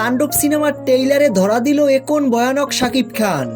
তাণ্ডব সিনেমার টেইলারে ধরা দিল একন ভয়ানক শাকিব খান?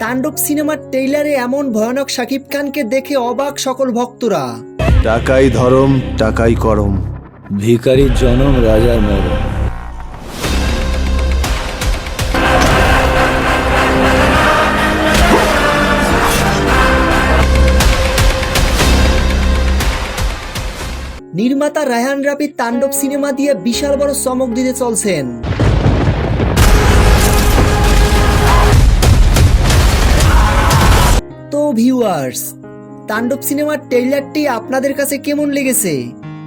তাণ্ডব সিনেমার টেইলারে এমন ভয়ানক শাকিব খানকে দেখে অবাক সকল ভক্তরা। টাকাই ধরম, টাকাই করম। ভিখারির জনম রাজার মরণ। নির্মাতা রায়হান রাফি তাণ্ডব সিনেমা দিয়ে বিশাল বড় চমক দিতে চলছেন। তো ভিউয়ার্স তাণ্ডব সিনেমার ট্রেইলারটি আপনাদের কাছে কেমন লেগেছে?